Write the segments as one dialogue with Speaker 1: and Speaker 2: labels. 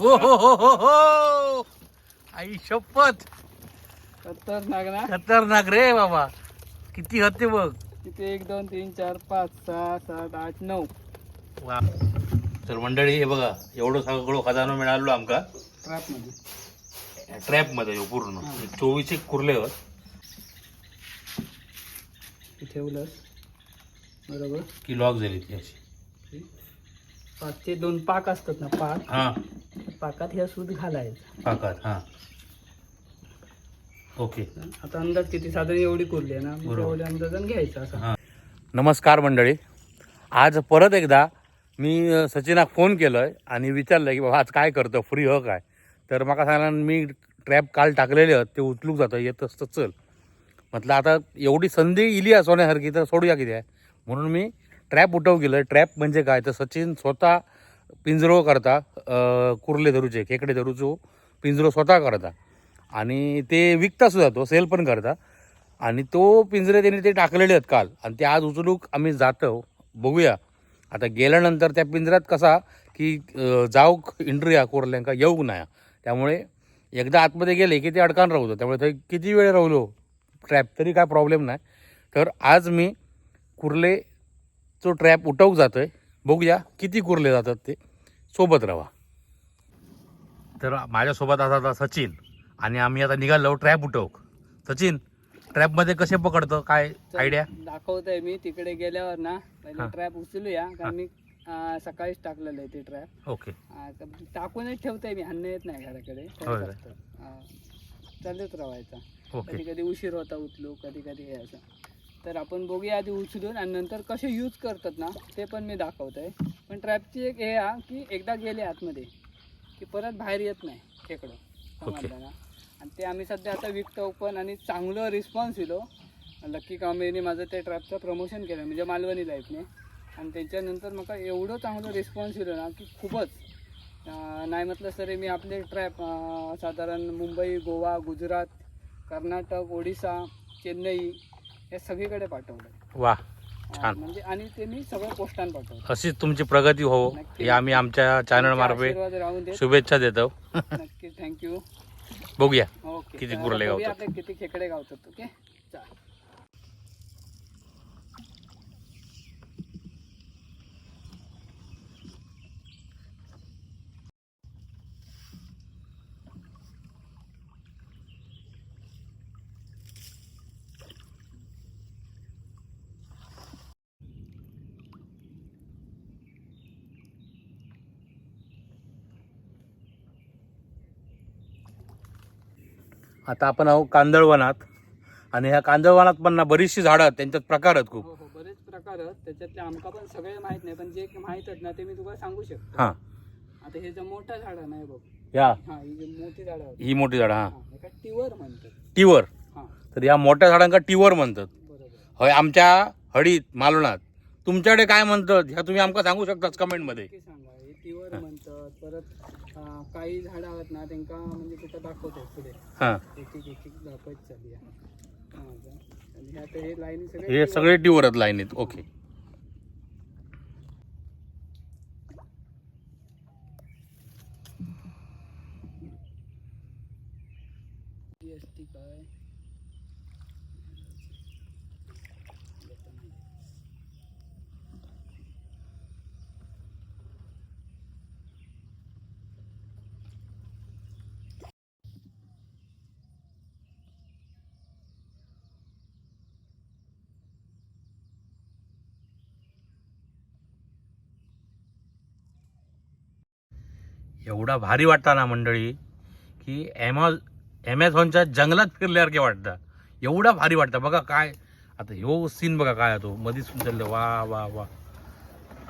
Speaker 1: हो हो हो हो हो. आई शपथ.
Speaker 2: खतरनाक ना?
Speaker 1: खतरनाक रे बाबा. किती होते बघ.
Speaker 2: तिथे एक दोन तीन चार पाच सहा सात आठ नऊ.
Speaker 1: वा. तर मंडळी हे बघा एवढं सगळं खजानो मिळालो आमका. ट्रॅपमध्ये. ट्रॅपमध्ये ह्यो पूर्ण. चोवीस एक कुर्ले होत.
Speaker 2: ठेवलं बरोबर.
Speaker 1: की लॉक झाली ती अशी.
Speaker 2: पाचचे दोन पाक असतात ना पाक.
Speaker 1: हा.
Speaker 2: पाकात ह्या सूत घालायचं.
Speaker 1: पाकात हा. ओके.
Speaker 2: आता अंदाज किती? साधारण एवढी कुरली आहे ना.
Speaker 1: बरोबर.
Speaker 2: तेवढ्या अंदाजान घ्यायचं असं.
Speaker 1: हा. नमस्कार मंडळी. आज परत एकदा मी अ, सचिनाक फोन केलोय आणि विचारलं की बाबा आज काय करतो? फ्री हो काय? तर म्हाका सांगला मी ट्रॅप काल टाकलेले आहेत ते उचलूक जातं येत असतं चल. म्हटलं आता एवढी संधी इली आहे सोन्यासारखी तर सोडूया किती आहे? म्हणून मी ट्रॅप उठव गेलं. ट्रॅप म्हणजे काय? तर सचिन स्वतः पिंजरो करता कुर्ले धरूचे खेकडे धरूचो पिंजरो स्वतः करता. आणि ते विकता सुद्धा तो सेल पण करता. आणि तो पिंजरे त्यांनी ते टाकलेले आहेत काल. आणि ते आज उचलूक आम्ही जातो. बघूया. आता गेल्यानंतर त्या पिंजऱ्यात कसा की अ, जाऊक इंटरया कोरल्यांका येऊक नाही त्यामुळे एकदा आतमध्ये गेले की ते अडकान राहतो त्यामुळे ते किती वेळ राहलो? ट्रॅप तरी काय प्रॉब्लेम नाही. तर आज मी कुर्ले कुर्लेचो ट्रॅप उठवूक जातोय. बघूया किती कुर्ले जातात ते. सोबत राहा तर माझ्यासोबत आता आता सचिन आणि आम्ही आता निघालो ट्रॅप उठवक. सचिन ट्रॅपमध्ये कसे पकडतं? काय आयडिया
Speaker 2: दाखवतोय मी तिकडे गेल्यावर ना. पहिले ट्रॅप उचलूया कारण मी सकाळीच टाकलेलं आहे ते ट्रॅप
Speaker 1: ओके.
Speaker 2: टाकूनच ठेवतोय मी आणणं येत नाही घराकडे. चालत राहायचा कधी कधी उशीर होता उचलू कधी कधी असं. तर आपण बघूया आधी उचलून आणि नंतर कसे यूज करतात ना ते पण मी दाखवतोय. पण ट्रॅपची एक हे हा की एकदा गेले आतमध्ये की परत बाहेर येत नाही खेकडं. समजलं ना. आणि ते आम्ही सध्या आता विकतो पण आणि चांगलं रिस्पॉन्स दिलो. लक्की कांबेने माझं ते ट्रॅपचं प्रमोशन केलं म्हणजे मालवणी लाईफने आणि त्याच्यानंतर मला एवढं चांगलं रिस्पॉन्स दिलं ना की खूपच. नाही म्हटलं तरी मी आपले ट्रॅप साधारण मुंबई गोवा गुजरात कर्नाटक ओडिसा चेन्नई हे सगळीकडे पाठवलं
Speaker 1: वा छान.
Speaker 2: म्हणजे आणि ते मी सगळं पोस्टान पाठवलं
Speaker 1: अशीच तुमची प्रगती हो. हे आम्ही आमच्या चॅनल मार्फे
Speaker 2: आशीर्वाद राहून दे
Speaker 1: शुभेच्छा देतो.
Speaker 2: नक्की थँक्यू
Speaker 1: बघूया
Speaker 2: ओके
Speaker 1: किती गावतात.
Speaker 2: आपले किती खेकडे गावतात ओके? चालेल
Speaker 1: आता आपण आहो कांदळवनात. आणि ह्या कांदळवनात पण ना बरीचशी झाडं आहेत त्यांच्यात प्रकार आहेत खूप.
Speaker 2: हो हो बरेच प्रकार आहेत. त्याच्यातले आमका पण सगळे माहीत नाही पण जे माहीत आहेत ना ते मी तुला सांगू शकतो.
Speaker 1: हां.
Speaker 2: आता हे जे मोठं झाड आहे ना हे बघ.
Speaker 1: या.
Speaker 2: हा ही जी मोठी झाडं आहेत.
Speaker 1: ही मोठी झाडं हां.
Speaker 2: हा एका टिवर म्हणतात.
Speaker 1: टिवर.
Speaker 2: हा.
Speaker 1: तर या मोठ्या झाडांका टिवर म्हणतात.
Speaker 2: बरोबर.
Speaker 1: होय आमच्या हडीत मालवणात तुमच्याकडे काय म्हणतात ह्या तुम्ही आमका सांगू शकतात कमेंटमध्ये
Speaker 2: नक्की सांगा. परत अं, काही झाडं आहेत ना त्यांका म्हणजे तिथं दाखवतो पुढे.
Speaker 1: हां.
Speaker 2: एक एक एक एक दाखवत चालली आहे. हा, आणि हे आता हे लाईन सगळे
Speaker 1: हे सगळे टिवर आहेत लाईनीत. ओके एवढा भारी वाटता ना मंडळी की ॲमॉ ॲमेझॉनच्या जंगलात फिरल्यासारखे वाटतं. एवढा भारी वाटतं. बघा काय आता ह्यो हो सीन बघा काय तो मधीच उचललं वा वा वा.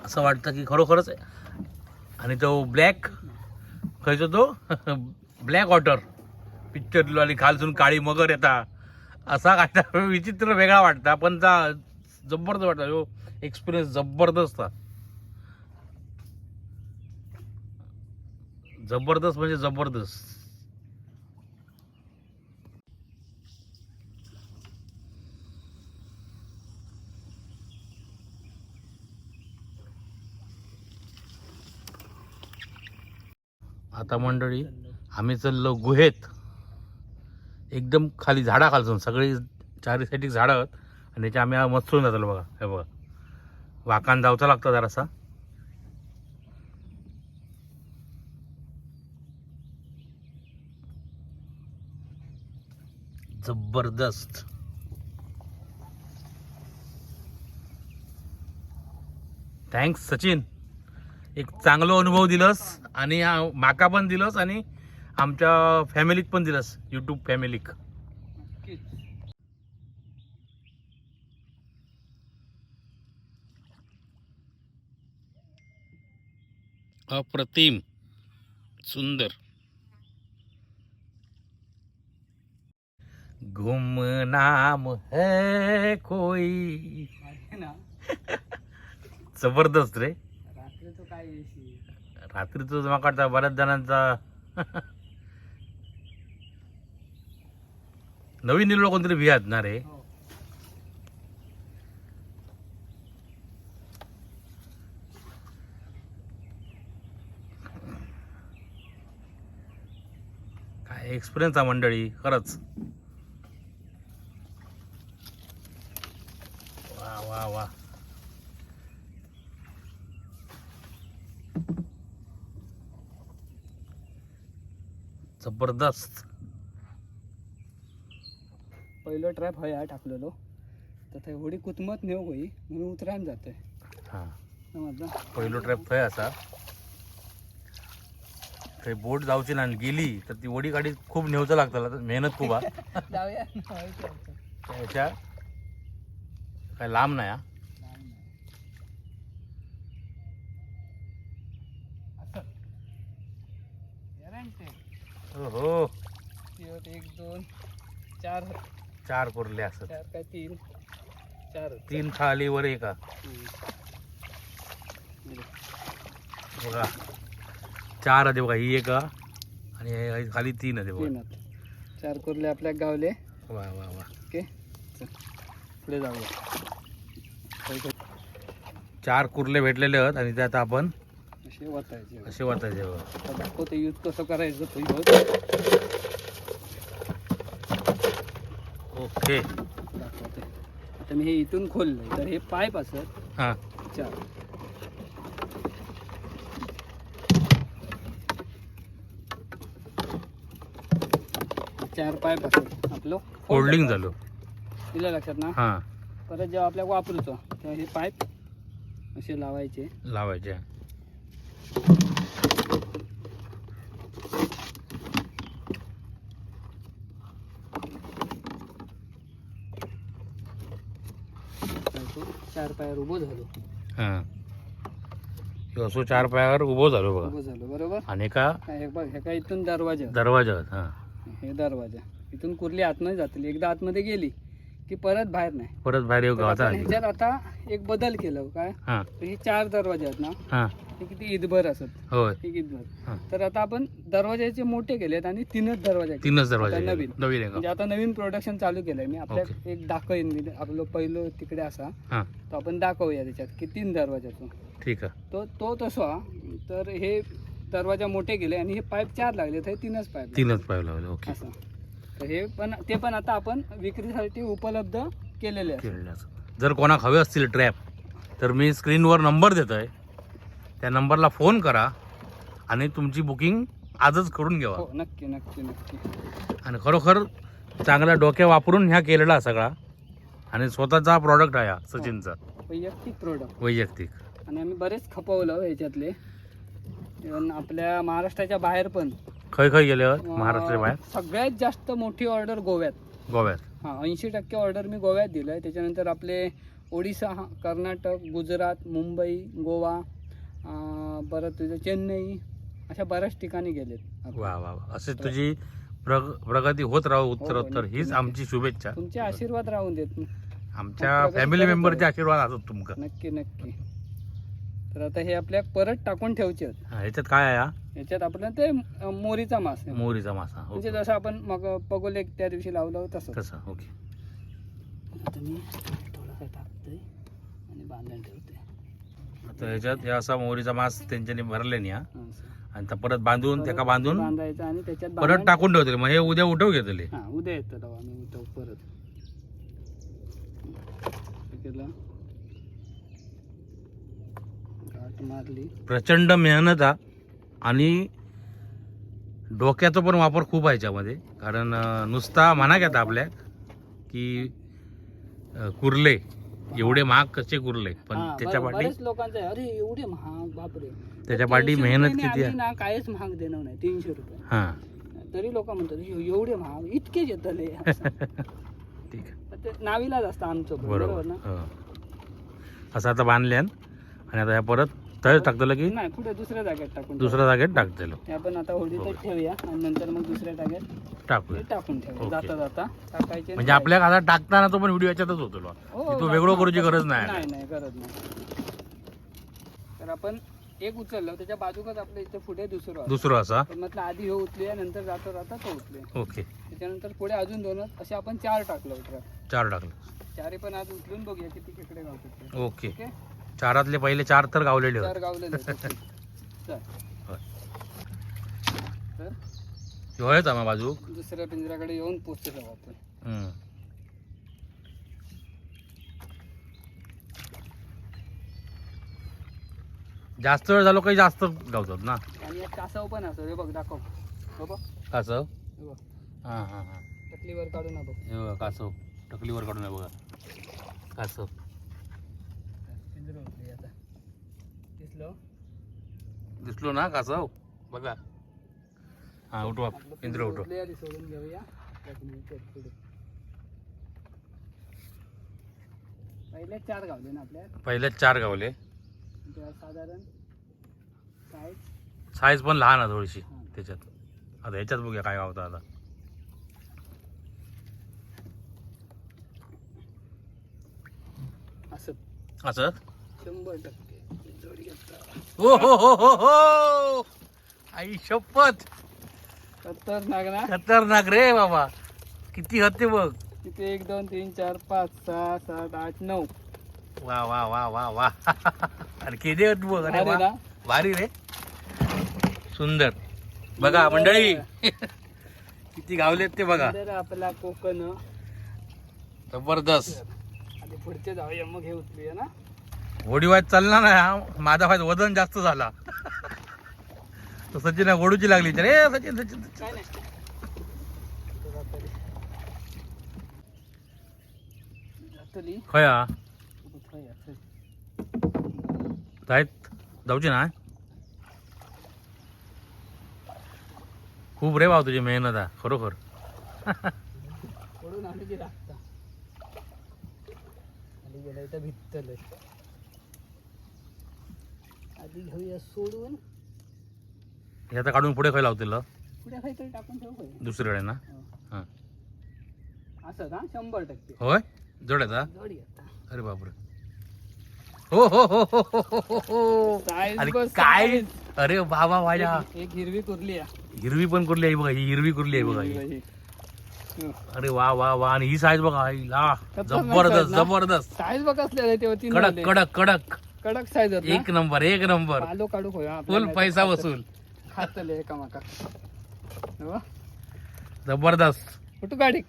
Speaker 1: असं वाटतं की खरोखरच आहे. आणि तो ब्लॅक खयचो तो? ब्लॅक वॉटर पिक्चर आणि खालसून काळी मगर येता. असा काय विचित्र वेगळा वाटता. पण जा जबरदस्त वाटता. ह्यो एक्सपिरियन्स जबरदस्त. जबरदस्त म्हणजे जबरदस्त. आता मंडळी आम्ही चाललो गुहेत. एकदम खाली झाडाखालसून सगळी चारी साईड झाडं आहेत. आणि त्याच्या आम्ही मस्तून जातलो बघा हे बघा. वाकान जावचा लागतं जरासा. जबरदस्त. थँक्स सचिन. एक चांगला अनुभव दिलस आणि माका पण दिलंस आणि आमच्या फॅमिलीक पण दिलंस युट्यूब फॅमिलीक अप्रतिम. सुंदर. गुमनाम है कोई? जबरदस्त रे.
Speaker 2: रात्री तो काय
Speaker 1: रात्रीच माकडचा बऱ्याच जणांचा. नवीन निलो कोणतरी भियात ना रे.
Speaker 2: हो.
Speaker 1: काय एक्सपिरियन्स आहे मंडळी खरंच. वा वा. जबरदस्त.
Speaker 2: पहिलं ट्रॅप हया टाकलेलो. तर ते होडी कुतमत नेऊ होई म्हणून उतरायला जातोय.
Speaker 1: हा.
Speaker 2: समजलं
Speaker 1: पहिलो ट्रॅप थंय असा. थंय बोट जावची ना आणि गेली तर ती वडी गाडी खूप नेवचं लागतं मेहनत खूप हा
Speaker 2: जाऊया.
Speaker 1: त्याच्या काय लांब नाही हा. हो हो
Speaker 2: एक दोन चार
Speaker 1: चार कुरले असत
Speaker 2: चार काय तीन चार.
Speaker 1: तीन खाली वर एका. बघा चार आहे बघा ही एक. आणि खाली तीन आहे बघा.
Speaker 2: चार कुर्ले आपल्या गावले
Speaker 1: वा वा वा
Speaker 2: ओके चल. पुढे जाऊया
Speaker 1: चार कुर्ले भेटलेले आहेत आणि त्यात आपण
Speaker 2: असे वाचायचे
Speaker 1: असे वाचायचे
Speaker 2: दाखवते यूज कसं करायचं
Speaker 1: ओके.
Speaker 2: दाखवते. आता मी हे इथून खोललंय. तर हे पाईप असत
Speaker 1: हां.
Speaker 2: चार. चार पाईप असत आपलं
Speaker 1: फोल्डिंग झालो.
Speaker 2: दिलं लक्षात ना?
Speaker 1: हां.
Speaker 2: परत जेव्हा आपल्या वापरतो तेव्हा हे पाईप असे लावायचे.
Speaker 1: लावायचे.
Speaker 2: चार पायावर उभं झालो.
Speaker 1: हां. असो चार पायावर उभो झालो बघा.
Speaker 2: उभं झालो बरोबर?
Speaker 1: आणि का?
Speaker 2: हे बघ हे काय इथून दरवाजा.
Speaker 1: दरवाजा हां.
Speaker 2: हे दरवाजा. इथून कुर्ली आतमध्ये जातील. एकदा आतमध्ये गेली की परत बाहेर नाही.
Speaker 1: परत बाहेर येऊ
Speaker 2: तर
Speaker 1: गावाचा
Speaker 2: आपण ह्याच्यात आता एक बदल केलं काय?
Speaker 1: हां.
Speaker 2: तर हे चार दरवाजे आहेत ना?
Speaker 1: हां.
Speaker 2: हे किती ईदभर असत?
Speaker 1: होय.
Speaker 2: एक ईदभर? तर आता आपण दरवाजाचे मोठे केलेत आणि तीनच दरवाजे केले.
Speaker 1: तीनच दरवाजे
Speaker 2: आता. नवीन.
Speaker 1: नवीन आहे
Speaker 2: म्हणजे
Speaker 1: का
Speaker 2: आता नवीन प्रोडक्शन चालू केलंय. मी आपल्या. एक दाखवेन. मी आपलं पहिलं तिकडे असा.
Speaker 1: हां.
Speaker 2: तो आपण दाखवूया त्याच्यात की तीन दरवाजाचं
Speaker 1: ठीक आहे.
Speaker 2: तो तो तसा. तर हे दरवाजा मोठे केले आणि हे पाईप चार लागले तर हे तीनच पाईप
Speaker 1: तीनच पाय लावले ओके
Speaker 2: असं. तर हे पण ते पण आता आपण विक्रीसाठी उपलब्ध केलेले आहे.
Speaker 1: जर कोणाक हवे असतील ट्रॅप तर मी स्क्रीनवर नंबर देतोय. त्या नंबरला फोन करा आणि तुमची बुकिंग आजच करून घ्यावा
Speaker 2: हो नक्की नक्की नक्की.
Speaker 1: आणि खरोखर चांगला डोक्या वापरून ह्या केलेला सगळा. आणि स्वतःचा प्रॉडक्ट आहे हा सचिनचा.
Speaker 2: वैयक्तिक प्रोडक्ट
Speaker 1: वैयक्तिक.
Speaker 2: आणि आम्ही बरेच खपवलं ह्याच्यातले. इव्हन आपल्या महाराष्ट्राच्या बाहेर पण.
Speaker 1: खय खय गेले महाराष्ट्र बाहेर?
Speaker 2: सगळ्यात जास्त मोठी ऑर्डर गोव्यात.
Speaker 1: गोव्यात.
Speaker 2: हां ऐंशी टक्के ऑर्डर मी गोव्यात दिलं आहे त्याच्यानंतर आपले ओडिसा हा, कर्नाटक गुजरात मुंबई गोवा अं, परत तुझं चेन्नई अशा बऱ्याच ठिकाणी गेलेत आपण.
Speaker 1: वा वा वा. असे तुझी प्रग प्रगती होत राहू उत्तर
Speaker 2: हो,
Speaker 1: उत्तर
Speaker 2: नक्की,
Speaker 1: हीच
Speaker 2: नक्की.
Speaker 1: आमची शुभेच्छा.
Speaker 2: तुमचे आशीर्वाद राहून देत.
Speaker 1: आमच्या
Speaker 2: प्रगती
Speaker 1: फॅमिली
Speaker 2: करत
Speaker 1: मेंबरचे
Speaker 2: राहू.
Speaker 1: आशीर्वाद असत तुमका.
Speaker 2: नक्की नक्की. तर आता हे आपल्या परत टाकून ठेवचे आहेत
Speaker 1: हा, ह्याच्यात काय आहे हा?
Speaker 2: याच्यात आपलं ते अं, मोरीचा मास आहे.
Speaker 1: मोहरीचा मासा
Speaker 2: म्हणजे
Speaker 1: ओके.
Speaker 2: जसं आपण मग पगोले त्या दिवशी लावलं तसं.
Speaker 1: तसं ओके.
Speaker 2: आता मी थोडंसं टाकतोय आणि बांधून ठेवते
Speaker 1: आता ह्याच्यात हे असा मोहरीचा मास त्यांच्यानी भरले नाही हा.
Speaker 2: असं.
Speaker 1: आणि त्या परत बांधून त्याका बांधून
Speaker 2: बांधायचं आणि त्याच्यात
Speaker 1: परत
Speaker 2: बांधायचं.
Speaker 1: टाकून ठेवतले मग हे उद्या उठव घेतले.
Speaker 2: हा उद्या येतो तेव्हा आम्ही उठव परत. हे केलं गाठ मारली.
Speaker 1: प्रचंड मेहनत हा. आणि डोक्याचा पण वापर खूप आहे याच्यामध्ये. कारण नुसता म्हणा घेता आपल्या की कुर्ले. एवढे महाग कसे कुर्ले? पण त्याच्या पाठी
Speaker 2: लोकांचं अरे एवढे महाग बापरे.
Speaker 1: त्याच्या पाठी
Speaker 2: 300
Speaker 1: मेहनत किती आहे?
Speaker 2: ना कायच महाग देणार नाही. तीनशे रुपये.
Speaker 1: हा.
Speaker 2: तरी लोक म्हणतात "एव- एवढे महाग इतकेच येतले.
Speaker 1: ठीक आहे.
Speaker 2: नावीलाच असतं आमचं बरोबर. ना?
Speaker 1: हो. असं आता बांधल्यान. आणि आता परत तळ टाकतलं की?
Speaker 2: नाही पुढे दुसऱ्या जागेत टाकून
Speaker 1: दुसऱ्या जागेत टाकतलो
Speaker 2: आपण आता होडीतच ठेवूया आणि नंतर मग दुसऱ्या जागेत
Speaker 1: टाकूया.
Speaker 2: टाकून
Speaker 1: ओके.
Speaker 2: जाता जाता टाकायचे
Speaker 1: म्हणजे आपल्या आता टाकताना तो पण व्हिडिओ याच्यातच होतो.
Speaker 2: हो,
Speaker 1: तो वेगळं करूची गरज नाही.
Speaker 2: नाही गरज नाही. तर आपण एक उचललं त्याच्या बाजूकच आपल्या इथे पुढे दुसरं.
Speaker 1: दुसरं असा.
Speaker 2: तर म्हटलं आधी हे उचलूया नंतर जाता जाता तो उचलूया.
Speaker 1: ओके.
Speaker 2: त्याच्यानंतर पुढे अजून दोनच असे आपण चार टाकलं
Speaker 1: चार टाकलं.
Speaker 2: चारही पण आज उचलून बघूया किती खेकडे गावतात ते.
Speaker 1: ओके? चारातले पहिले चार तर गावलेले होते.
Speaker 2: चार गावलेले
Speaker 1: आम्हा बाजू.
Speaker 2: दुसऱ्या पिंजऱ्याकडे येऊन आपण.
Speaker 1: हम्म. जास्त वेळ झालो काही जास्त गावतात ना?
Speaker 2: आणि कासव पण असतो हे बघ दाखव. हो बघ.
Speaker 1: कासव?
Speaker 2: हे
Speaker 1: हां हां
Speaker 2: टकलीवर काढून हा बघ
Speaker 1: हे कासव. टकलीवर काढून आहे बघा. कासव
Speaker 2: पिंजरं उचलूया आता दिसलं.
Speaker 1: दिसलो ना कासव बघा. हां उठवा इंद्र उठव
Speaker 2: सोडून घेऊया. चार गावले ना आपल्या?
Speaker 1: पहिलेच चार गावले.
Speaker 2: साधारण साईज
Speaker 1: साईज पण लहान आहे थोडीशी
Speaker 2: हा.
Speaker 1: त्याच्यात. आता ह्याच्यात बघूया काय गावतं आता.
Speaker 2: असं.
Speaker 1: असं?
Speaker 2: शंभर टक्के.
Speaker 1: हो हो हो हो हो. आई शपथ.
Speaker 2: खतरनाक ना?
Speaker 1: खतरनाक रे बाबा. किती होते बघ.
Speaker 2: तिथे एक दोन तीन चार पाच सहा सात आठ नऊ.
Speaker 1: वा वा वा वा वा. आणि किती होत बघ. अरे वा.
Speaker 2: ना?
Speaker 1: भारी रे. सुंदर. बघा मंडळी. किती गावलेत ते बघा.
Speaker 2: सुंदर आपला कोकण.
Speaker 1: जबरदस्त.
Speaker 2: आधी पुढचे जाऊया. मग हे उचलूया ना?
Speaker 1: ओढी वाज चालला ना माझा फायदा वजन जास्त झाला. तर सचिन ओढूची लागली रे सचिन सचिन सचिन. खया. जाऊची ना. खूप रे भाऊ तुझी मेहनत आहे खरोखर.
Speaker 2: भित्तल. आधी घेऊया सोडून.
Speaker 1: हे आता काढून पुढे खाय लावतील
Speaker 2: पुढे काहीतरी टाकून ठेवू काय
Speaker 1: दुसरीकडे ना? हा.
Speaker 2: असं शंभर टक्के.
Speaker 1: होय?
Speaker 2: जोडी आता.
Speaker 1: अरे बापरे. हो हो हो हो हो हो हो हो.
Speaker 2: Size
Speaker 1: अरे
Speaker 2: बस
Speaker 1: काय?
Speaker 2: size.
Speaker 1: अरे बाबा माझ्या
Speaker 2: एक- एक हिरवी कुरली आहे.
Speaker 1: हिरवी पण कुरली आहे बघा ही हिरवी कुरली आहे बघा ही. अरे वा वा वा. आणि ही साईज बघा ही जबरदस्त
Speaker 2: ना?
Speaker 1: जबरदस्त.
Speaker 2: साईज बघ असलेलं तेव्हा तीन
Speaker 1: कडक. कडक कडक.
Speaker 2: कडक साईज होत
Speaker 1: एक नंबर एक नंबर.
Speaker 2: पालो काढू खोया
Speaker 1: फुल पैसा वसूल.
Speaker 2: खातले एका माका हो?
Speaker 1: जबरदस्त.
Speaker 2: कुठं गाडीक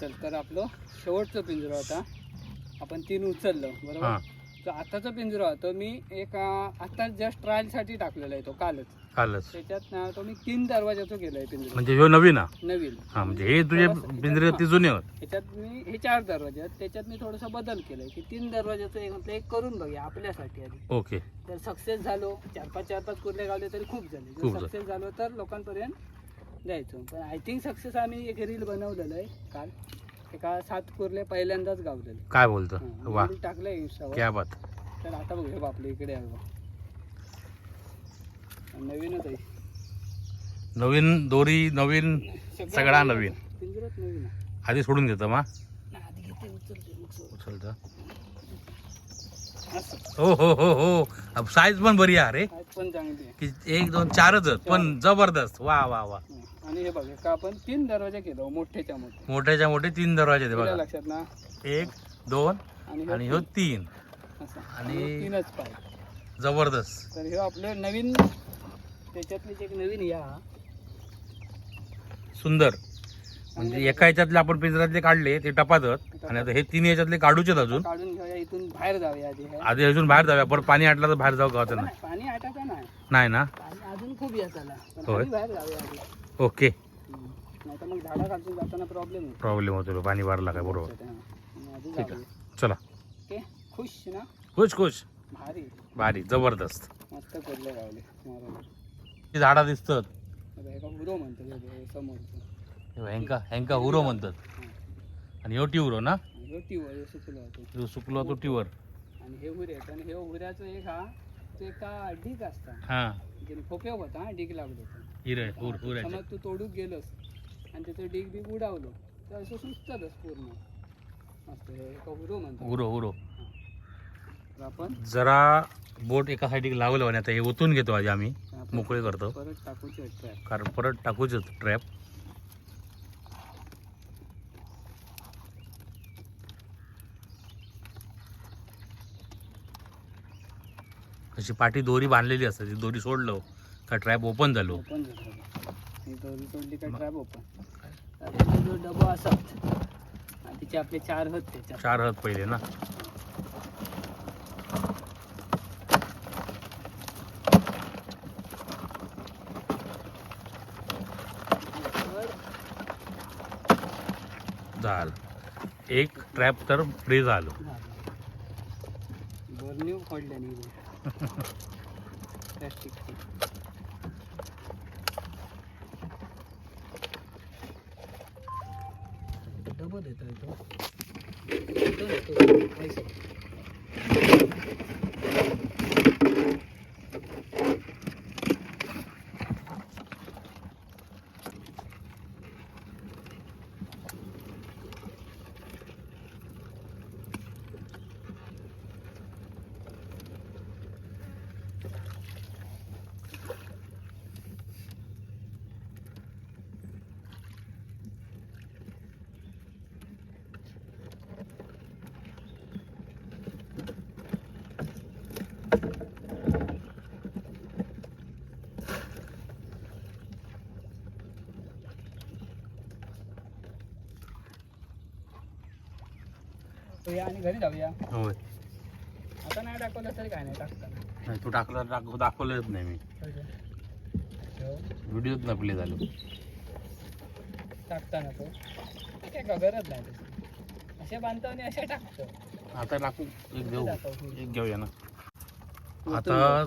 Speaker 2: चल तर आपलं शेवटचं पिंजरं आता आपण तीन उचललं
Speaker 1: हा.
Speaker 2: बरोबर तर आताचा पिंजरा तो मी एक आता जस्ट ट्रायलसाठी टाकलेला आहे तो कालच.
Speaker 1: चालच
Speaker 2: त्याच्यात ना तो मी तीन दरवाजाचं केलंय पिंजरा.
Speaker 1: म्हणजे ह्यो नवीन हा?
Speaker 2: नवीन.
Speaker 1: हा म्हणजे हे तुझे पिंजरे ते जुने होत
Speaker 2: ह्याच्यात मी हे चार दरवाजे आहेत त्याच्यात मी थोडासा बदल केलाय की तीन दरवाजाचं एक म्हटलं एक करून बघूया आपल्यासाठी आधी.
Speaker 1: ओके.
Speaker 2: जर सक्सेस झालो चार पाच चार पाच कुर्ले गावले तरी खूप झाले.
Speaker 1: खूप
Speaker 2: जर
Speaker 1: झाले.
Speaker 2: सक्सेस झालो तर लोकांपर्यंत जायचो. पण आय थिंक सक्सेस आम्ही एक रील बनवलेलं आहे काल. एका सात कुर्ले पहिल्यांदाच गावलेले.
Speaker 1: काय बोलतो?
Speaker 2: हां,
Speaker 1: वा.
Speaker 2: reel टाकलंय
Speaker 1: क्या बात.
Speaker 2: तर आता बघूया बा आपल्या इकडे आहे बघ नवीनच आहे.
Speaker 1: नवीन दोरी नवीन
Speaker 2: सगळं नवीन. आहे.
Speaker 1: आधी सोडून घेतो मा.
Speaker 2: नाही, आधी घेते उचलते मग सोड.
Speaker 1: उचलतं. हो हो हो हो. साईज पण बरी आहे
Speaker 2: पण चांगली
Speaker 1: एक दोन चारच पण जबरदस्त. वा वा वा.
Speaker 2: हं. आणि हे बघ का आपण तीन दरवाजे केलो मोठेच्या मोठे
Speaker 1: मोठ्याच्या मोठे तीन दरवाजे
Speaker 2: तुला
Speaker 1: बघा.
Speaker 2: लक्षात ना?
Speaker 1: एक दोन
Speaker 2: आणि
Speaker 1: ह्यो तीन. आणि-
Speaker 2: आणि तीनच पाय.
Speaker 1: जबरदस्त.
Speaker 2: तर हे आपलं नवीन त्याच्यातलीच एक नवीन या.
Speaker 1: सुंदर. म्हणजे एका याच्यातले आपण पिंजऱ्यातले काढले ते टपातच. आणि आता हे तीन याच्यातले काढूचेत अजून.
Speaker 2: काढून घेऊया इथून बाहेर जाऊया आधी हे.
Speaker 1: आधी अजून बाहेर जाऊया. परत पाणी आटलं तर बाहेर जाऊ गावाचं नाही?
Speaker 2: पाणी आटायचं नाही
Speaker 1: नाही ना?
Speaker 2: पाणी अजून खूप येत आला पण
Speaker 1: होय.
Speaker 2: आधी बाहेर जाऊया आधी.
Speaker 1: ओके.
Speaker 2: नाही तर मग झाडा खालून जाताना प्रॉब्लेम होतो.
Speaker 1: प्रॉब्लेम होतो पाणी भरला काय बरोबर.
Speaker 2: आधी
Speaker 1: ठीक
Speaker 2: जाऊया.
Speaker 1: आहे चला.
Speaker 2: ओके? खुश ना?
Speaker 1: खुश खुश.
Speaker 2: भारी.
Speaker 1: भारी जबरदस्त.
Speaker 2: मस्त
Speaker 1: ती झाडा दिसतात.
Speaker 2: आता एका हुरो म्हणतो हे
Speaker 1: हेंका हेंका हुरो म्हणतात. आणि ह्यो टिवरो ना?
Speaker 2: ह्यो टीवर ह्यो सुकलो होतो
Speaker 1: ह्यो सुकलो तो टिवर.
Speaker 2: आणि हे आहेत. आणि हे हुऱ्याचं एक हा तो एका डीक असता?
Speaker 1: हा.
Speaker 2: खोप्याव होता हा डीक लागलो
Speaker 1: हिरे हुर हुऱ्याचे
Speaker 2: समज तू तोडूक गेलोस आणि त्याचं डीक बीक उडावलो तर असं सुचतातच पूर्ण. मस्त हे एका हुरो म्हणतो
Speaker 1: हुरो हुरो
Speaker 2: तर आपण
Speaker 1: जरा बोट एका साईडीक लावलं आणि आता हे ओतून घेतो आधी आम्ही.
Speaker 2: आपण
Speaker 1: मोकळे करतो.
Speaker 2: परत टाकूचे ट्रॅप
Speaker 1: कारण परत टाकूच ट्रॅप अशी पाठी दोरी बांधलेली असते ती दोरी सोडलो का ट्रॅप ओपन झालो?
Speaker 2: ओपन झालं. दोरी तोडली का ट्रॅप ओपन त्याचा जो डबा असत आणि तिचे आपले चार हत
Speaker 1: चार हात पहिले ना? झालं. एक ट्रॅप तर फ्री झालो.
Speaker 2: नाही प्लॅस्टिकची डबल येतो तो येतो ना तो. जाऊया आणि घरी जाऊया.
Speaker 1: होय.
Speaker 2: आता नाही दाखवलं तरी काय नाही टाकताना.
Speaker 1: नाही तू टाकलं टाक दाखवलंच नाही मी. व्हिडिओत ना प्ले झालो.
Speaker 2: टाकताना तो. काय गरज नाही तशी असे बांधतो आणि असे टाकतो.
Speaker 1: आता टाकू एक घेऊ एक घेऊया ना. आता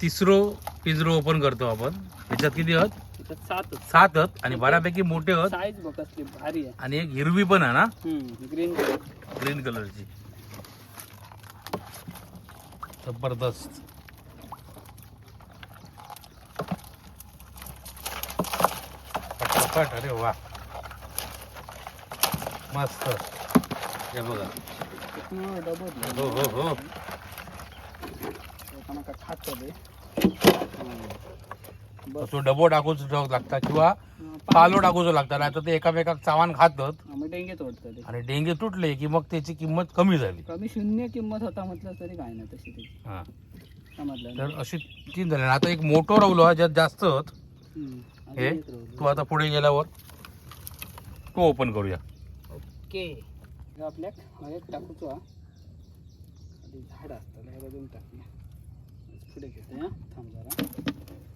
Speaker 1: तिसरो पिंजरो ओपन करतो आपण. याच्यात किती हत?
Speaker 2: त्याच्यात सातच
Speaker 1: सात हत आणि बऱ्यापैकी मोठे हत.
Speaker 2: साईज बघ कसली भारी आहे.
Speaker 1: आणि एक हिरवी पण आहे ना?
Speaker 2: ग्रीन
Speaker 1: ग्रीन कलरची. जबरदस्त. पटापट अरे वा. मस्त. हे बघा. हो हो हो. तो डबो टाकूच लागता किंवा पालो टाकूच लागता नाही तर ते एकामेकाक चावान खातात
Speaker 2: डेंगे तोडतं ते
Speaker 1: आणि डेंगे तुटले की मग त्याची किंमत कमी झाली.
Speaker 2: कमी शून्य किंमत होता म्हटलं तरी काय नाही तशी ती
Speaker 1: हा.
Speaker 2: समजलं?
Speaker 1: तर अशी तीन झाले. आता एक मोठो रावलो हा ज्यात जास्त होत.
Speaker 2: हम्म. अजून
Speaker 1: हे
Speaker 2: एक राहिलं.
Speaker 1: तू आता पुढे गेल्यावर तो ओपन करूया.
Speaker 2: ओके. हे आपल्या हा एक टाकूचो हा. आधी झाड असतं ह्या बाजून टाकूया. पुढे घेतो हा थांब जरा.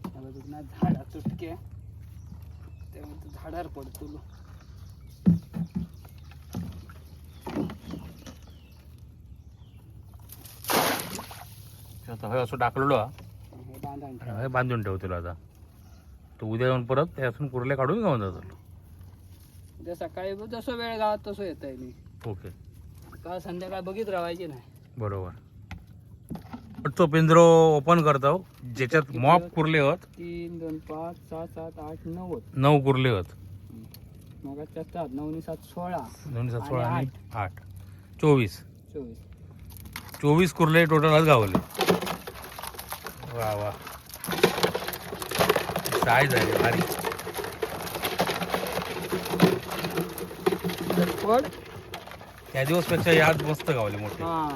Speaker 2: ह्या बाजून ना झाड तुटके. तेव्हा तो झाडावर पडतो
Speaker 1: आता हे असं टाकलेलो. हा
Speaker 2: हे बांधायला ठेवा.
Speaker 1: हे बांधून ठेवतो आता. तो उद्या येऊन परत त्यातून कुर्ले काढून घेऊन जातो
Speaker 2: उद्या सकाळी जसं वेळ गावात तसं येत आहे मी.
Speaker 1: ओके.
Speaker 2: का संध्याकाळ बघित राहायची नाही.
Speaker 1: बरोबर. तो पिंजरो ओपन करतो ज्याच्यात मॉप कुर्ले होत.
Speaker 2: तीन दोन पाच सहा सात आठ नव्वद
Speaker 1: नऊ कुर्ले होत.
Speaker 2: मग सात नऊ सात सोळा.
Speaker 1: दोन सात
Speaker 2: आणि
Speaker 1: सोळा आणि आठ. चोवीस.
Speaker 2: चोवीस.
Speaker 1: चोवीस कुर्ले टोटल आज गावले. वा वा. साईज आहे भारी.
Speaker 2: पड
Speaker 1: त्या दिवसपेक्षा याद मस्त गावले मोठे.
Speaker 2: हा.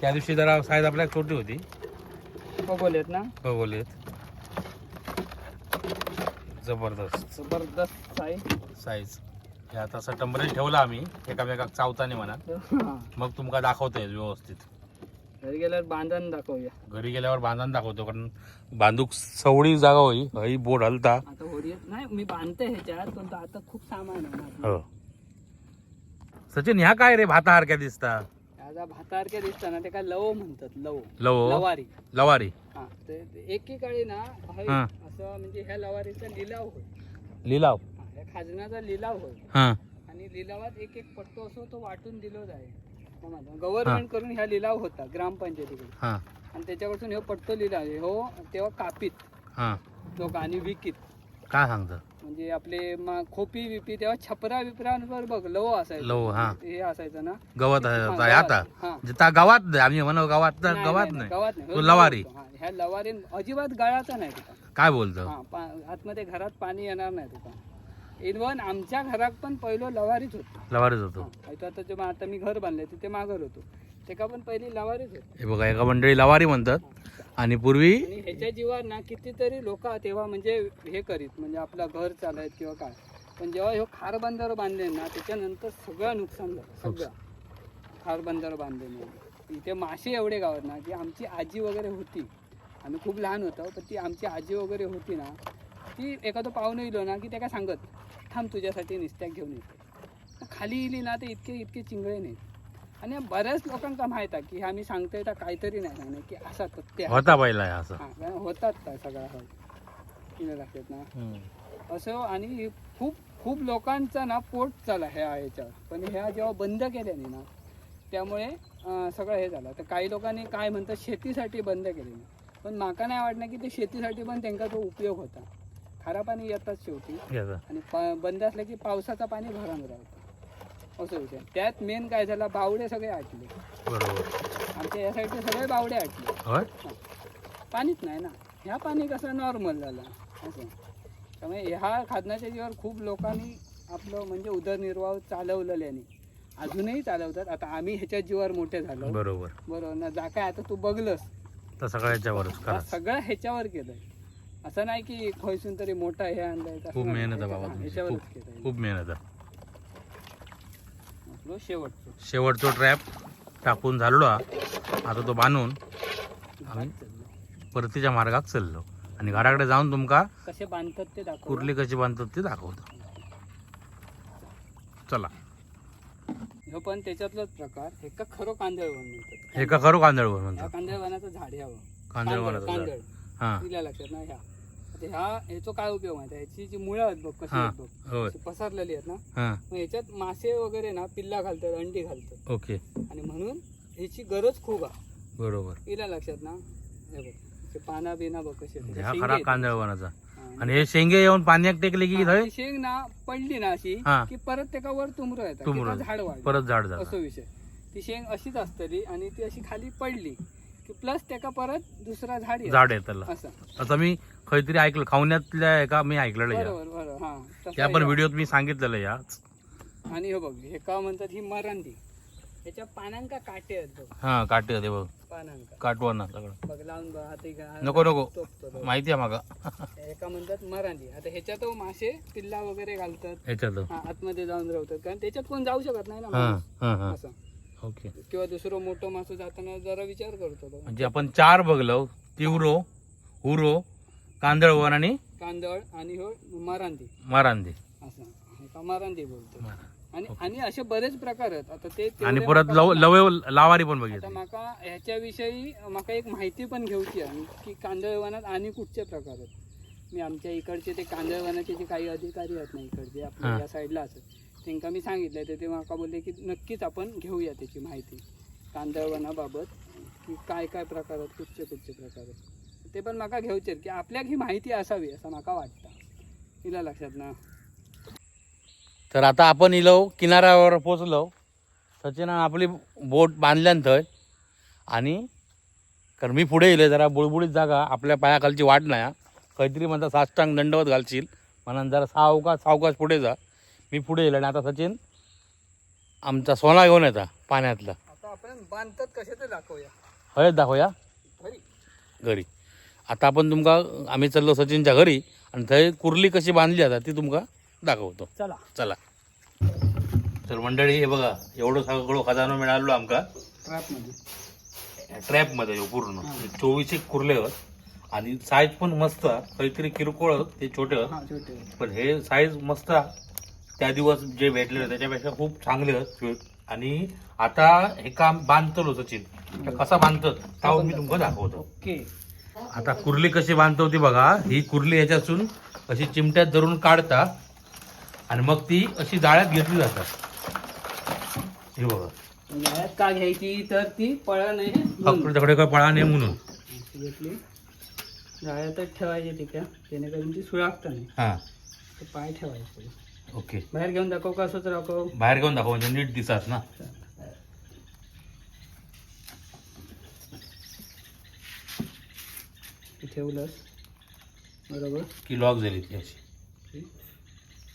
Speaker 1: त्या दिवशी जरा साईज आपल्या छोटी होती.
Speaker 2: बघूलेत ना?
Speaker 1: बघोलेत जबरदस्त.
Speaker 2: जबरदस्त साई.
Speaker 1: साईज. हे आता असं टंबरेल ठेवला आम्ही एकामेकाक चावताना म्हणा. मग तुमका दाखवता येईल व्यवस्थित.
Speaker 2: घरी गेल्यावर बांधण दाखवूया.
Speaker 1: घरी गेल्यावर बांधून दाखवतो कारण बांधूक सवडी जागा होई हई बोट हलता.
Speaker 2: आता होडी नाही मी बांधते ह्याच्यात पण तो आता खूप सामान आहे ना
Speaker 1: हो. सचिन ह्या काय रे भातासारख्या दिसता?
Speaker 2: त्याचा भातासारखे दिसतं ना ते काय लव म्हणतात लव.
Speaker 1: लव?
Speaker 2: लवारी.
Speaker 1: लवारी.
Speaker 2: हा ते ना
Speaker 1: हा.
Speaker 2: असं म्हणजे ह्या लवारीचा लिलाव होय.
Speaker 1: लिलाव.
Speaker 2: हा, ह्या खाजनाचा लिलाव होय.
Speaker 1: हा.
Speaker 2: आणि लिलावात एक एक पट्टो असो तो वाटून आहे गव्हर्नमेंट करून ह्या लिलाव होता ग्रामपंचायतीकडे.
Speaker 1: हा.
Speaker 2: आणि त्याच्याकडून हे पट्टो लिहिला हो तेव्हा कापीत.
Speaker 1: हा.
Speaker 2: लोक आणि विकीत.
Speaker 1: काय सांगतं?
Speaker 2: म्हणजे आपले मा- खोपी विपी तेव्हा छपरा विपरांवर बघ लव असायचं.
Speaker 1: लव, हा.
Speaker 2: हे असायचं ना.
Speaker 1: गवत आहे
Speaker 2: गवत.
Speaker 1: आता.
Speaker 2: हा.
Speaker 1: जिता गावात नाही, आम्ही म्हणू गावात तर
Speaker 2: नाही,
Speaker 1: गावात
Speaker 2: नाही,
Speaker 1: नाही.
Speaker 2: गावात नाही.
Speaker 1: तो लवारी.
Speaker 2: हा, ह्या लवारी अजिबात गळाचा नाही तुका
Speaker 1: काय बोलतो?
Speaker 2: हा पा- आतमध्ये घरात पाणी येणार नाही तुका इव्हन आमच्या घरात पण पहिलं लवारीच होतं.
Speaker 1: लवारीच होतो.
Speaker 2: आता जे मा- आता मी घर बांधले तिथे माघर होतो. तेका पण पहिली लवारीच होती.
Speaker 1: हे बघा एका मंडळी लवारी म्हणतात. आणि पूर्वी
Speaker 2: आणि ह्याच्या जीवावर ना कितीतरी लोक तेव्हा म्हणजे हे करीत म्हणजे आपलं घर चालायत किंवा काय. पण जेव्हा ह्यो खार बंदर बांधले ना त्याच्यानंतर सगळं नुकसान झालं सगळं. खार बंदर बांधले इथे मासे एवढे गावात ना की आमची आजी वगैरे होती. आम्ही खूप लहान होतो पण ती आमची आजी वगैरे होती ना ती एखादं पाहुणं इलो ना की त्या काय सांगत. थांब तुझ्यासाठी निस्त्याक घेऊन येते. खाली इली ना ते इतके इतके चिंगळे नाहीत. आणि बऱ्याच लोकांका माहीत आहे की हे आम्ही सांगतोय तर काहीतरी नाही सांगणार की असा तथ्य.
Speaker 1: होता पहिला असं.
Speaker 2: होतात काय सगळा लक्षात ना. असं आणि खूप खूप लोकांचा ना पोट चाला ह्या ह्याच्यावर. पण ह्या जेव्हा बंद केल्याने ना त्यामुळे सगळं हे झालं. तर काही लोकांनी काय म्हणतात शेतीसाठी बंद केले पण माका नाही वाटणार की ते शेतीसाठी पण त्यांचा तो उपयोग होता. खारा पाणी येतात शेवटी.
Speaker 1: याचा.
Speaker 2: आणि प- बंद असलं की पावसाचा पाणी भरण राहतं. असं विषय. त्यात मेन काय झाला? बावडे सगळे आटले.
Speaker 1: बरोबर.
Speaker 2: आमच्या या साईडचे सगळे बावडे आटले.
Speaker 1: होय?
Speaker 2: पाणीच नाही ना. ह्या पाणी कसं नॉर्मल झालं? असं. त्यामुळे ह्या खाजनाच्या जीवावर खूप लोकांनी आपलं म्हणजे उदरनिर्वाह चालवलेल्याने अजूनही चालवतात. आता आम्ही ह्याच्या जीवावर मोठे झालो.
Speaker 1: बरोबर.
Speaker 2: बरोबर. ना जा काय आता तू बघलंस.
Speaker 1: तर सगळ्याच्यावरच
Speaker 2: हा सगळं ह्याच्यावर केलंय. असं नाही की खयसून तरी मोठा हे आणलाय
Speaker 1: खूप. मेहनत आहे बाबा तुमची. खूप मेहनत आहे.
Speaker 2: आपलं शेवटचं.
Speaker 1: शेवटचो ट्रॅप टाकून झालो हा. आता तो बांधून आम्ही परतीच्या मार्गात चाललो. आणि घराकडे जाऊन तुमका
Speaker 2: कसे बांधतात ते दाखव
Speaker 1: कुर्ली कशी बांधतात ते दाखवतो. चला.
Speaker 2: ह्यो पण त्याच्यातलाच प्रकार. हे का खरं कांदळवन म्हणतात.
Speaker 1: हे का खरो कांदळवर
Speaker 2: ह्या
Speaker 1: म्हणतो
Speaker 2: कांदळवनाचं झाड यावं
Speaker 1: कांदळवनाचं झाड.
Speaker 2: कांदळ.
Speaker 1: हा.
Speaker 2: तिला लक्षात नाही ह्या. आता ह्या ह्याचा काय उपयोग माहिती आहे? ह्याची जी मुळं आहेत बघ कशी
Speaker 1: हा
Speaker 2: आहेत बघ
Speaker 1: होय.
Speaker 2: अशी पसरलेली आहेत ना
Speaker 1: हा.
Speaker 2: मग ह्याच्यात मासे वगैरे ना पिल्ला घालतात अंडी घालतात.
Speaker 1: ओके.
Speaker 2: आणि म्हणून ह्याची गरज खूप आहे.
Speaker 1: बरोबर.
Speaker 2: तिला लक्षात ना हे बघ पाना बिना बघ कशी आहेत.
Speaker 1: म्हणजे हा
Speaker 2: शेंगे
Speaker 1: खरा
Speaker 2: आहेत.
Speaker 1: कांदळवनाचा
Speaker 2: हा.
Speaker 1: आणि हे शेंगे येऊन पाण्यात टेकले की
Speaker 2: हा,
Speaker 1: थंय
Speaker 2: ती शेंग ना पडली ना अशी
Speaker 1: हा.
Speaker 2: की परत त्याका वर तुमरो येतात
Speaker 1: तुमरो.
Speaker 2: झाड वाढ
Speaker 1: परत झाड झालं
Speaker 2: असं विषय. ती शेंग अशीच असतली आणि ती अशी खाली पडली की प्लस त्याका परत दुसरा झाड येतं.
Speaker 1: झाड येतलं.
Speaker 2: असं.
Speaker 1: आता मी खरीतरी ऐकलं. खावण्यातल्या एका मी ऐकलेलं या.
Speaker 2: बरोबर बरोबर. हा तसं
Speaker 1: त्या पण
Speaker 2: आहे.
Speaker 1: व्हिडिओत मी सांगितलेलं या.
Speaker 2: आणि हे बघ हे का म्हणतात ही मरांदी त्याच्या पानांका काटे आहेत बघ.
Speaker 1: हा काटे ते बघ.
Speaker 2: पानांका.
Speaker 1: काटवा सगळं.
Speaker 2: बघ लावून बघ आता इकडं-
Speaker 1: नको नको.
Speaker 2: बघ.
Speaker 1: माहिती आहे मागा.
Speaker 2: एका म्हणतात मरांदी आता ह्याच्यात मासे पिल्ला वगैरे घालतात.
Speaker 1: ह्याच्यात.
Speaker 2: हा आतमध्ये जाऊन राहतात कारण त्याच्यात कोण जाऊ शकत नाही ना
Speaker 1: हा
Speaker 2: माणूस.
Speaker 1: हा हा.
Speaker 2: असं.
Speaker 1: ओके.
Speaker 2: किंवा दुसरं मोठं मासं जाताना जरा विचार करतो तो.
Speaker 1: म्हणजे आपण चार बघलो तिवरो हुरो कांदळवन आणि
Speaker 2: कांदळ आणि हो मरांदी.
Speaker 1: मारांदी.
Speaker 2: असं. मरांदी बोलतो आणि आणि असे बरेच प्रकार आहेत. आता ते
Speaker 1: आणि
Speaker 2: तेवढे
Speaker 1: परत लव लवे लावारी पण
Speaker 2: आता
Speaker 1: बघितली
Speaker 2: माका ह्याच्याविषयी माका एक माहिती पण घेऊची आहे. की कांदळवनात आणि कुठचे प्रकार आहेत. मी आमच्या इकडचे ते कांदळवनाचे जे काही अधिकारी आहेत ना इकडचे आपल्या
Speaker 1: हा.
Speaker 2: या साईडला असत त्यांना मी सांगितलं तर ते माका बोलले की नक्कीच आपण घेऊया त्याची माहिती. कांदळवनाबाबत की काय काय प्रकार आहेत कुठचे कुठचे प्रकार आहेत. ते पण माका घेऊचे की आपल्याक ही माहिती असावी असं माका वाटतं. तिला लक्षात ना.
Speaker 1: तर आता आपण इलो किनाऱ्यावर पोचलो. सचिनान आपली बोट बांधल्यान थंय. आणि कारण मी पुढे येले जरा बुळबुळीत जागा आपल्या पायाखालची वाट नाही हा. काहीतरी म्हणता साष्टांग दंडवत घालशील. म्हणून जरा सावकाश सावकाश पुढे जा. मी पुढे येलो आणि आता सचिन आमचा सोना घेऊन येता पाण्यातला.
Speaker 2: आता आपण बांधतात कसे ते दाखवूया.
Speaker 1: हळद दाखवूया?
Speaker 2: खरी
Speaker 1: घरी. आता आपण तुमका आम्ही चाललो सचिनच्या घरी आणि थंय कुर्ली कशी बांधली आता ती तुमका दाखवतो.
Speaker 2: चला.
Speaker 1: चला. तर मंडळी हे बघा एवढं सगळं खजानो मिळालो आमका.
Speaker 2: ट्रॅपमध्ये.
Speaker 1: ट्रॅपमध्ये ह्यो पूर्ण. चोवीस एक कुर्ले आहेत. आणि साईज पण मस्त. काहीतरी किरकोळ ते छोटे.
Speaker 2: हां
Speaker 1: पण हे साईज मस्त. त्या दिवस जे भेटले त्याच्यापेक्षा खूप चांगले आणि आता हे काम बांधतो सचिन. कसं बांधतात त्यावर मी तुमका दाखवतो.
Speaker 2: ओके.
Speaker 1: आता कुर्ली कशी बांधतो ती बघा. ही कुर्ली याच्यातून अशी चिमट्यात धरून काढता आणि मग ती अशी जाळ्यात घेतली जातात. हे बघा.
Speaker 2: जाळ्यात का घ्यायची? तर ती पळा नाही.
Speaker 1: काय पळा नाही म्हणून.
Speaker 2: घेतली. जाळ्यातच ठेवायची तिच्या जेणेकरून ती सुळागता नाही.
Speaker 1: हा.
Speaker 2: ते पाय ठेवायचे.
Speaker 1: ओके.
Speaker 2: बाहेर घेऊन दाखव का असंच राखव?
Speaker 1: बाहेर घेऊन दाखव म्हणजे नीट दिसात ना.
Speaker 2: ठेवलंस. बरोबर?
Speaker 1: की लॉक झाली ती अशी.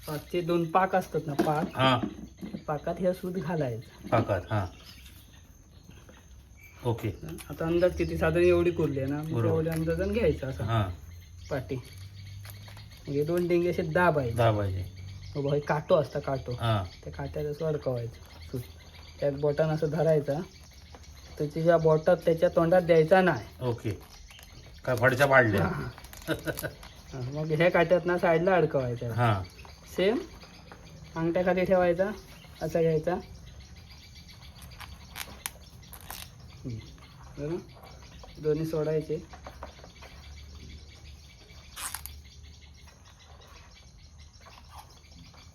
Speaker 2: पाचचे दोन पाक असतात ना पाक?
Speaker 1: हा.
Speaker 2: त्या पाकात हे सूत घालायचं.
Speaker 1: पाकात हा. ओके.
Speaker 2: आता अंदाज किती? साधारण एवढी कुरली आहे ना. मग
Speaker 1: बरोबर.
Speaker 2: तेवढ्या अंदाजान घ्यायचं असं.
Speaker 1: हा.
Speaker 2: पाटी. म्हणजे दोन डेंगे असे दाब आहे
Speaker 1: दहा पाहिजे.
Speaker 2: बाबा हे काटो असता काटो.
Speaker 1: हा.
Speaker 2: त्या काट्यात असं अडकवायचं सूत त्यात बोटान असं धरायचा. त्याच्या ज्या बोटात त्याच्या तोंडात द्यायचा नाही.
Speaker 1: ओके. काय फडच्या पाडल्या.
Speaker 2: हा, मग ह्या काट्यात ना साईडला अडकवायचा.
Speaker 1: हा.
Speaker 2: सेम अंगठ्याखाली ठेवायचा असा घ्यायचा. हम्म. बरं? दोन्ही सोडायचे.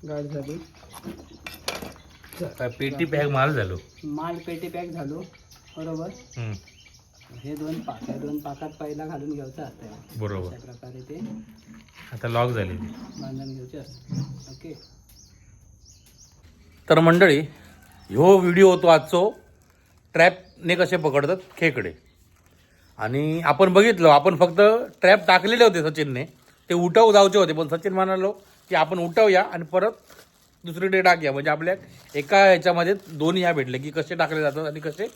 Speaker 2: गाठ झाली.
Speaker 1: काय पेटी पॅक माल झालो.
Speaker 2: माल पेटी पॅक झालो बरोबर.
Speaker 1: हम्म,
Speaker 2: हे दोन पाक दोन पाकात पहिला घालून घ्यायचं असतं.
Speaker 1: बरोबर.
Speaker 2: अशा प्रकारे ते
Speaker 1: आता लॉक झाली
Speaker 2: बांधून घ्यायचे असतं. ओके.
Speaker 1: तर मंडळी ह्यो व्हिडिओ होतो आजचो ट्रॅपने कसे पकडतात? खेकडे. आणि आपण बघितलं आपण फक्त ट्रॅप टाकलेले होते सचिनने. ते उठव जायचे होते पण सचिन म्हणालो की आपण उठवूया आणि परत दुसरीकडे टाकूया. म्हणजे आपल्या एका ह्याच्यामध्ये दोन्ही ह्या भेटले की कसे टाकले जातात आणि कसे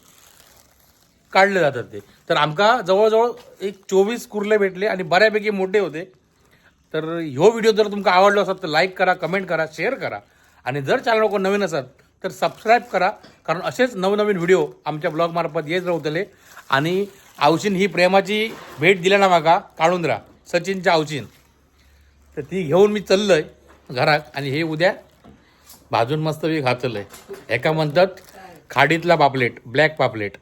Speaker 1: काढले जातात ते. तर आमका जवळजवळ एक चोवीस कुर्ले भेटले आणि बऱ्यापैकी मोठे होते. तर ह्यो व्हिडिओ जर तुमका आवडलो असेल तर लाईक करा कमेंट करा शेअर करा. आणि जर चॅनल कोण नवीन असाल तर सबस्क्राईब करा. कारण असेच नवनवीन व्हिडिओ आमच्या ब्लॉगमार्फत येत राहतले. आणि आवशीन ही प्रेमाची भेट दिल्या ना माका काढून राहा सचिनच्या आवशीन. तर ती घेऊन मी चाललोय घरात आणि हे उद्या भाजून मस्त मी घातलं आहे एका म्हणतात खाडीतला पापलेट ब्लॅक पापलेट.